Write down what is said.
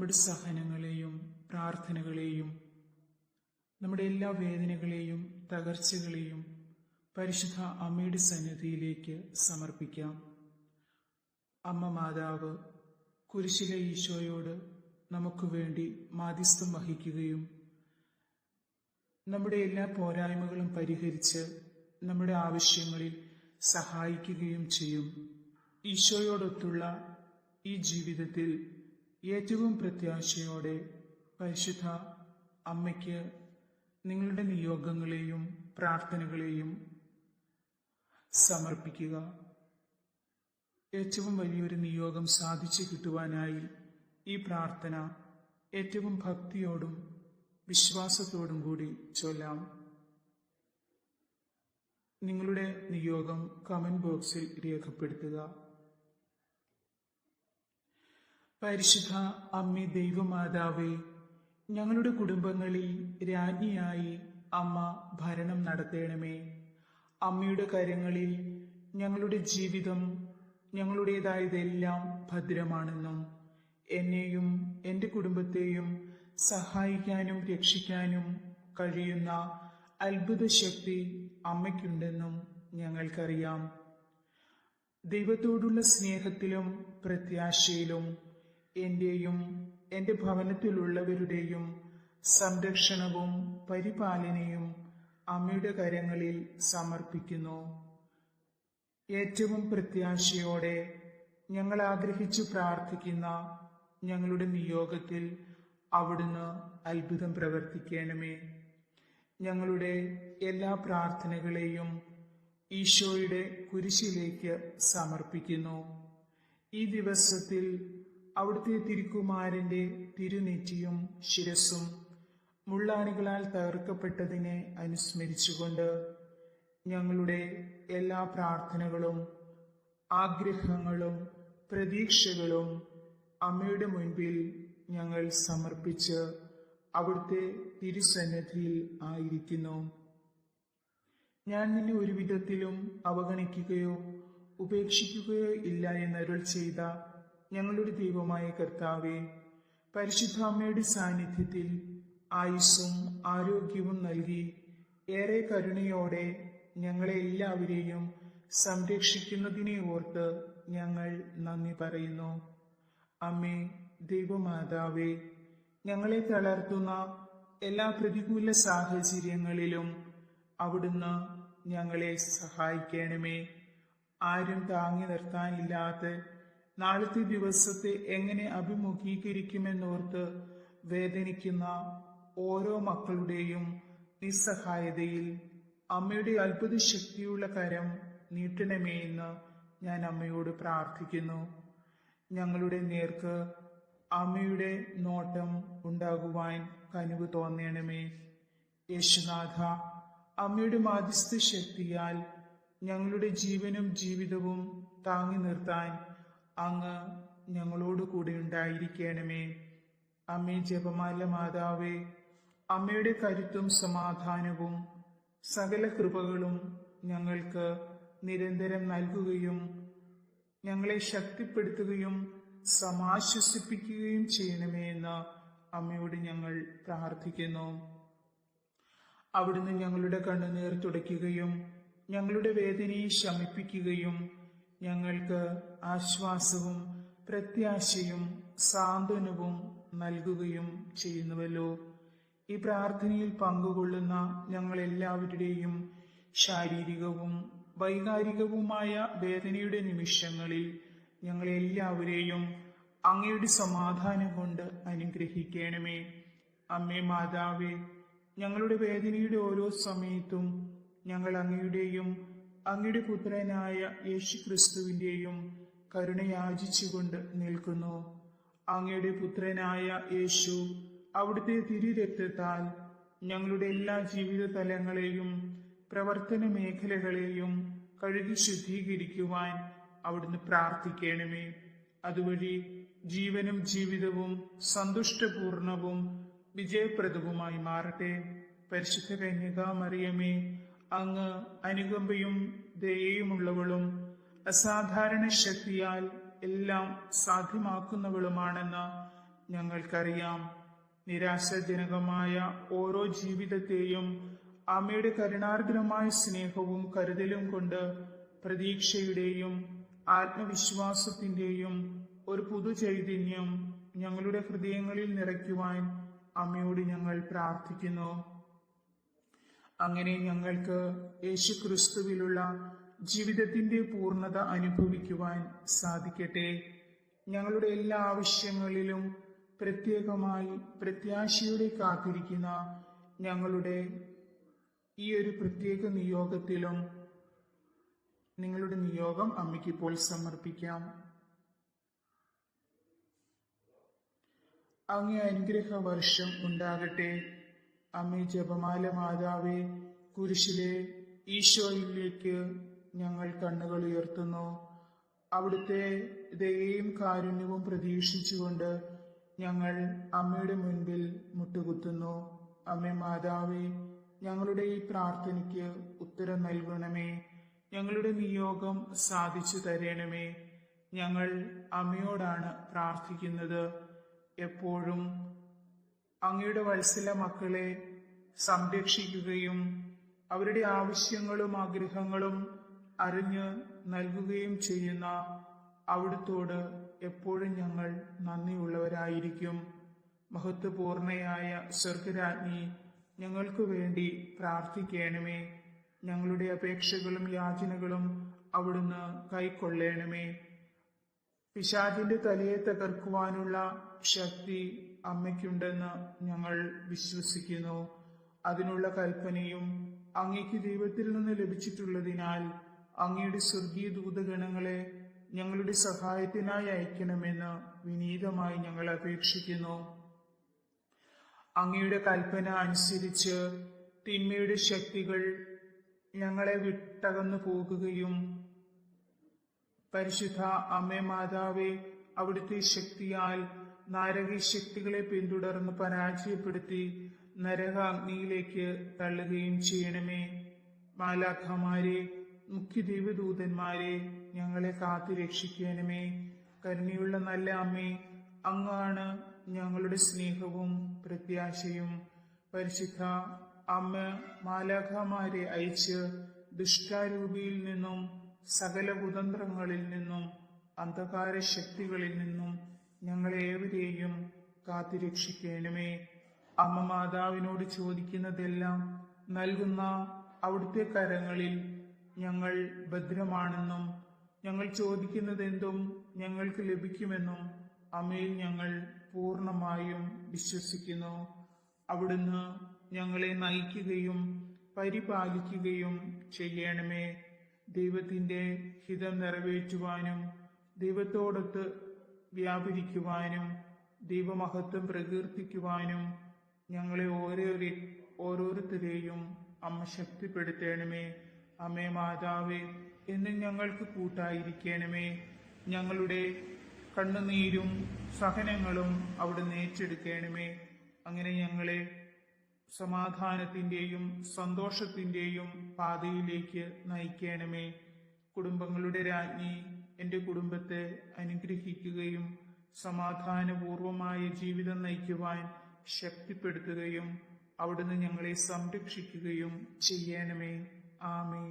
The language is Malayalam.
നമ്മുടെ സഹനങ്ങളെയും പ്രാർത്ഥനകളെയും നമ്മുടെ എല്ലാ വേദനകളെയും തകർച്ചകളെയും പരിശുദ്ധ അമ്മയുടെ സന്നിധിയിലേക്ക് സമർപ്പിക്കാം. അമ്മ മാതാവ് കുരിശിലെ ഈശോയോട് നമുക്ക് വേണ്ടി മാധ്യസ്ഥം വഹിക്കുകയും നമ്മുടെ എല്ലാ പോരായ്മകളും പരിഹരിച്ച് നമ്മുടെ ആവശ്യങ്ങളിൽ സഹായിക്കുകയും ചെയ്യും. ഈശോയോടൊത്തുള്ള ഈ ജീവിതത്തിൽ ഏറ്റവും പ്രത്യാശയോടെ പരിശുദ്ധ അമ്മയ്ക്ക് നിങ്ങളുടെ നിയോഗങ്ങളെയും പ്രാർത്ഥനകളെയും സമർപ്പിക്കുക. ഏറ്റവും വലിയൊരു നിയോഗം സാധിച്ചു കിട്ടുവാനായി ഈ പ്രാർത്ഥന ഏറ്റവും ഭക്തിയോടും വിശ്വാസത്തോടും കൂടി ചൊല്ലാം. നിങ്ങളുടെ നിയോഗം കമന്റ് ബോക്സിൽ രേഖപ്പെടുത്തുക. പരിശുദ്ധ അമ്മേ ദൈവമാതാവേ ഞങ്ങളുടെ കുടുംബങ്ങളിൽ രാജ്ഞിയായി അമ്മ ഭരണം നടത്തേണമേ. അമ്മയുടെ കാര്യങ്ങളിൽ ഞങ്ങളുടെ ജീവിതം ഞങ്ങളുടേതായതെല്ലാം ഭദ്രമാണെന്നും എന്നെയും എന്റെ കുടുംബത്തെയും സഹായിക്കാനും രക്ഷിക്കാനും കഴിയുന്ന അത്ഭുത ശക്തി അമ്മയ്ക്കുണ്ടെന്നും ഞങ്ങൾക്കറിയാം. ദൈവത്തോടുള്ള സ്നേഹത്തിലും പ്രത്യാശയിലും എന്റെയും എന്റെ ഭവനത്തിലുള്ളവരുടെയും സംരക്ഷണവും പരിപാലനയും അമ്മയുടെ കരങ്ങളിൽ സമർപ്പിക്കുന്നു. ഏറ്റവും പ്രത്യാശയോടെ ഞങ്ങൾ ആഗ്രഹിച്ചു പ്രാർത്ഥിക്കുന്ന ഞങ്ങളുടെ നിയോഗത്തിൽ അവിടുന്ന് അത്ഭുതം പ്രവർത്തിക്കണമേ. ഞങ്ങളുടെ എല്ലാ പ്രാർത്ഥനകളെയും ഈശോയുടെ കുരിശിലേക്ക് സമർപ്പിക്കുന്നു. ഈ ദിവസത്തിൽ അവിടുത്തെ തിരുക്കുമാരന്റെ തിരുനെറ്റിയും ശിരസും മുള്ളാനുകളാൽ തകർക്കപ്പെട്ടതിനെ അനുസ്മരിച്ചുകൊണ്ട് ഞങ്ങളുടെ എല്ലാ പ്രാർത്ഥനകളും ആഗ്രഹങ്ങളും പ്രതീക്ഷകളും അമ്മയുടെ മുൻപിൽ ഞങ്ങൾ സമർപ്പിച്ച് അവിടുത്തെ തിരുസന്നിധിയിൽ ആയിരിക്കുന്നു. ഞാൻ നിന്നെ ഒരു വിധത്തിലും അവഗണിക്കുകയോ ഉപേക്ഷിക്കുകയോ ഇല്ല എന്നരുൾ ചെയ്ത ഞങ്ങളുടെ ദൈവമായ കർത്താവെ പരിശുദ്ധാമ്മയുടെ സാന്നിധ്യത്തിൽ ആയുസ്സും ആരോഗ്യവും നൽകി ഏറെ കരുണയോടെ ഞങ്ങളെ എല്ലാവരെയും സംരക്ഷിക്കുന്നതിനെ ഓർത്ത് ഞങ്ങൾ നന്ദി പറയുന്നു. അമ്മേ ദൈവമാതാവേ ഞങ്ങളെ തളർത്തുന്ന എല്ലാ പ്രതികൂല സാഹചര്യങ്ങളിലും അവിടുന്ന് ഞങ്ങളെ സഹായിക്കണമേ. ആരും താങ്ങി നിർത്താനില്ലാത്ത നാളത്തെ ദിവസത്തെ എങ്ങനെ അഭിമുഖീകരിക്കുമെന്നോർത്ത് വേദനിക്കുന്ന ഓരോ മക്കളുടെയും നിസ്സഹായതയിൽ അമ്മയുടെ അത്ഭുത ശക്തിയുള്ള കരം നീട്ടണമേ എന്ന് ഞാൻ അമ്മയോട് പ്രാർത്ഥിക്കുന്നു. ഞങ്ങളുടെ നേർക്ക് അമ്മയുടെ നോട്ടം ഉണ്ടാകുവാൻ കനിവ് തോന്നണമേ. യേശുനാഥ അമ്മയുടെ മാധ്യസ്ഥ ശക്തിയാൽ ഞങ്ങളുടെ ജീവനും ജീവിതവും താങ്ങി നിർത്താൻ അങ്ങ് ഞങ്ങളോട് കൂടെ ഉണ്ടായിരിക്കണമേ. അമ്മേ ജപമാല മാതാവേ അമ്മയുടെ കരുത്തും സമാധാനവും സകല കൃപകളും ഞങ്ങൾക്ക് നിരന്തരം നൽകുകയും ഞങ്ങളെ ശക്തിപ്പെടുത്തുകയും സമാശ്വസിപ്പിക്കുകയും ചെയ്യണമേ എന്ന് അമ്മയോട് ഞങ്ങൾ പ്രാർത്ഥിക്കുന്നു. അവിടുന്ന് ഞങ്ങളുടെ കണ്ണുനീർ തുടയ്ക്കുകയും ഞങ്ങളുടെ വേദനയെ ശമിപ്പിക്കുകയും ഞങ്ങൾക്ക് ആശ്വാസവും പ്രത്യാശയും സാന്ത്വനവും നൽകുകയും ചെയ്യുന്നുവല്ലോ. ഈ പ്രാർത്ഥനയിൽ പങ്കുകൊള്ളുന്ന ഞങ്ങൾ എല്ലാവരുടെയും ശാരീരികവും വൈകാരികവുമായ വേദനയുടെ നിമിഷങ്ങളിൽ ഞങ്ങളെല്ലാവരെയും അങ്ങയുടെ സമാധാനം കൊണ്ട് അനുഗ്രഹിക്കണമേ. അമ്മേ മാതാവേ ഞങ്ങളുടെ വേദനയുടെ ഓരോ സമയത്തും ഞങ്ങൾ അങ്ങയുടെയും അങ്ങയുടെ പുത്രനായ യേശു ക്രിസ്തുവിന്റെയും കരുണ യാചിച്ചുകൊണ്ട് നിൽക്കുന്നു. അങ്ങയുടെ പുത്രനായ യേശു അവിടുത്തെ തിരുരക്തത്താൽ ഞങ്ങളുടെ എല്ലാ ജീവിത തലങ്ങളെയും പ്രവർത്തന മേഖലകളെയും കഴുകി ശുദ്ധീകരിക്കുവാൻ അവിടുന്ന് പ്രാർത്ഥിക്കണമേ. അതുവഴി ജീവനും ജീവിതവും സന്തുഷ്ടപൂർണവും വിജയപ്രദവുമായി മാറട്ടെ. പരിശുദ്ധ കന്യക മറിയമേ അങ്ങ് അനുകമ്പയും ദയയുമുള്ളവളും അസാധാരണ ശക്തിയാൽ എല്ലാം സാധ്യമാക്കുന്നവളുമാണെന്ന് ഞങ്ങൾക്കറിയാം. നിരാശാജനകമായ ഓരോ ജീവിതത്തെയും അമ്മയുടെ കരുണാർദ്രമായ സ്നേഹവും കരുതലും കൊണ്ട് പ്രതീക്ഷയുടെയും ആത്മവിശ്വാസത്തിന്റെയും ഒരു പുതു ചൈതന്യം ഞങ്ങളുടെ ഹൃദയങ്ങളിൽ നിറയ്ക്കുവാൻ അമ്മയോട് ഞങ്ങൾ പ്രാർത്ഥിക്കുന്നു. അങ്ങനെ ഞങ്ങൾക്ക് യേശുക്രിസ്തുവിലുള്ള ജീവിതത്തിന്റെ പൂർണത അനുഭവിക്കുവാൻ സാധിക്കട്ടെ. ഞങ്ങളുടെ എല്ലാ ആവശ്യങ്ങളിലും പ്രത്യേകമായി പ്രത്യാശയോടെ കാത്തിരിക്കുന്ന ഞങ്ങളുടെ ഈ ഒരു പ്രത്യേക നിയോഗത്തിലും നിങ്ങളുടെ നിയോഗം അമ്മയ്ക്ക് ഇപ്പോൾ സമർപ്പിക്കാം. അങ്ങേ അനുഗ്രഹ വർഷം ഉണ്ടാകട്ടെ. അമ്മേ ജപമാല മാതാവേ കുരിശിലെ ഈശോയിലേക്ക് ഞങ്ങൾ കണ്ണുകൾ ഉയർത്തുന്നു. അവിടുത്തെ ദയയും കാരുണ്യവും പ്രതീക്ഷിച്ചുകൊണ്ട് ഞങ്ങൾ അമ്മയുടെ മുൻപിൽ മുട്ടുകുത്തുന്നു. അമ്മേ മാതാവേ ഞങ്ങളുടെ ഈ പ്രാർത്ഥനയ്ക്ക് ഉത്തരം നൽകണമേ. ഞങ്ങളുടെ നിയോഗം സാധിച്ചു തരണമേ. ഞങ്ങൾ അമ്മയോടാണ് പ്രാർത്ഥിക്കുന്നത്. എപ്പോഴും അങ്ങയുടെ വത്സല മക്കളെ സംരക്ഷിക്കുകയും അവരുടെ ആവശ്യങ്ങളും ആഗ്രഹങ്ങളും അറിഞ്ഞ് നൽകുകയും ചെയ്യുന്ന അവിടുത്തോട് എപ്പോഴും ഞങ്ങൾ നന്ദിയുള്ളവരായിരിക്കും. മഹത്വപൂർണയായ സ്വർഗരാജ്ഞി ഞങ്ങൾക്ക് വേണ്ടി പ്രാർത്ഥിക്കണമേ. ഞങ്ങളുടെ അപേക്ഷകളും യാചനകളും അവിടുന്ന് കൈക്കൊള്ളണമേ. പിശാചിന്റെ തലയെ തകർക്കുവാനുള്ള ശക്തി അമ്മയ്ക്കുണ്ടെന്ന് ഞങ്ങൾ വിശ്വസിക്കുന്നു. അതിനുള്ള കൽപ്പനയും അങ്ങയ്ക്ക് ദൈവത്തിൽ നിന്ന് ലഭിച്ചിട്ടുള്ളതിനാൽ അങ്ങയുടെ സ്വർഗീയ ദൂതഗണങ്ങളെ ഞങ്ങളുടെ സഹായത്തിനായി അയക്കണമെന്ന് വിനീതമായി ഞങ്ങൾ അപേക്ഷിക്കുന്നു. അങ്ങയുടെ കൽപ്പന അനുസരിച്ച് തിന്മയുടെ ശക്തികൾ ഞങ്ങളെ വിട്ടകന്നു പോകുകയും പരിശുദ്ധ അമ്മേ മാതാവേ അവിടുത്തെ ശക്തിയാൽ നാരകീ ശക്തികളെ പിന്തുടർന്ന് പരാജയപ്പെടുത്തി നരക അഗ്നിയിലേക്ക് തള്ളുകയും ചെയ്യണമേ. മാലാഖമാരെ മുഖ്യ ദൈവദൂതന്മാരെ ഞങ്ങളെ കാത്തു രക്ഷിക്കണമേ. കരുണയുള്ള നല്ല അമ്മേ അങ്ങാണ് ഞങ്ങളുടെ സ്നേഹവും പ്രത്യാശയും. പരിശുദ്ധ അമ്മ മാലാഖമാരെ അയച്ച് ദുഷ്ടാരൂപിയിൽ നിന്നും സകല കുതന്ത്രങ്ങളിൽ നിന്നും അന്ധകാര ശക്തികളിൽ നിന്നും ഞങ്ങളേവരെയും കാത്തുരക്ഷിക്കണമേ. അമ്മ മാതാവിനോട് ചോദിക്കുന്നതെല്ലാം നൽകുന്ന അവിടുത്തെ കരങ്ങളിൽ ഞങ്ങൾ ഭദ്രമാണെന്നും ഞങ്ങൾ ചോദിക്കുന്നതെന്തും ഞങ്ങൾക്ക് ലഭിക്കുമെന്നും അമ്മയിൽ ഞങ്ങൾ പൂർണമായും വിശ്വസിക്കുന്നു. അവിടുന്ന് ഞങ്ങളെ നയിക്കുകയും പരിപാലിക്കുകയും ചെയ്യണമേ. ദൈവത്തിന്റെ ഹിതം നിറവേറ്റുവാനും ദൈവത്തോടൊത്ത് വ്യാപരിക്കുവാനും ദൈവമഹത്വം പ്രകീർത്തിക്കുവാനും ഞങ്ങളെ ഓരോ ഓരോരുത്തരെയും അമ്മ ശക്തിപ്പെടുത്തണമേ. അമ്മേ മാതാവേ എന്നും ഞങ്ങൾക്ക് കൂട്ടായിരിക്കണമേ. ഞങ്ങളുടെ കണ്ണുനീരും സഹനങ്ങളും അവിടുന്ന് ഏറ്റെടുക്കണമേ. അങ്ങനെ ഞങ്ങളെ സമാധാനത്തിന്റെയും സന്തോഷത്തിന്റെയും പാതയിലേക്ക് നയിക്കണമേ. കുടുംബങ്ങളുടെ രാജ്ഞി എന്റെ കുടുംബത്തെ അനുഗ്രഹിക്കുകയും സമാധാനപൂർവമായ ജീവിതം നയിക്കുവാൻ ശക്തിപ്പെടുത്തുകയും അവിടുന്ന് ഞങ്ങളെ സംരക്ഷിക്കുകയും ചെയ്യണമേ. ആമേ